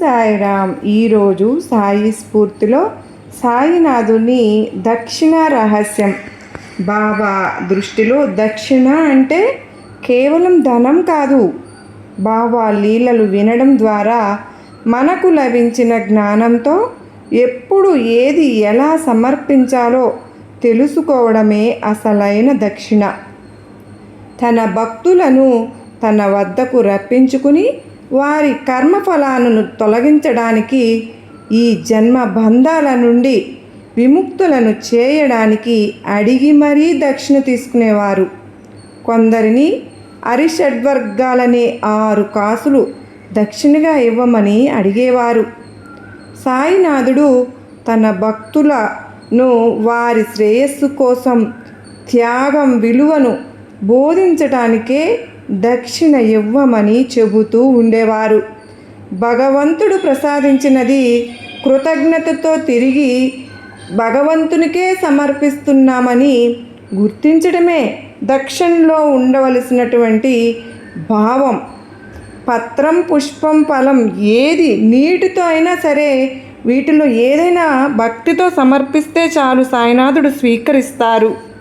సాయిరామ్ ఈరోజు సాయి స్ఫూర్తిలో సాయినాథుని దక్షిణ రహస్యం. బాబా దృష్టిలో దక్షిణ అంటే కేవలం ధనం కాదు. బాబా లీలలు వినడం ద్వారా మనకు లభించిన జ్ఞానంతో ఎప్పుడు ఏది ఎలా సమర్పించాలో తెలుసుకోవడమే అసలైన దక్షిణ. తన భక్తులను తన వద్దకు రప్పించుకుని వారి కర్మఫలాలను తొలగించడానికి ఈ జన్మ బంధాల నుండి విముక్తులను చేయడానికి అడిగి మరీ దక్షిణ తీసుకునేవారు. కొందరిని అరిషడ్వర్గాలనే ఆరు కాసులు దక్షిణగా ఇవ్వమని అడిగేవారు. సాయినాథుడు తన భక్తులను వారి శ్రేయస్సు కోసం త్యాగం విలువను బోధించటానికే దక్షిణ ఇవ్వమని చెబుతూ ఉండేవారు. భగవంతుడు ప్రసాదించినది కృతజ్ఞతతో తిరిగి భగవంతునికే సమర్పిస్తున్నామని గుర్తించడమే దక్షిణలో ఉండవలసినటువంటి భావం. పత్రం పుష్పం ఫలం ఏది నీటితో అయినా సరే వీటిలో ఏదైనా భక్తితో సమర్పిస్తే చాలు సాయినాథుడు స్వీకరిస్తారు.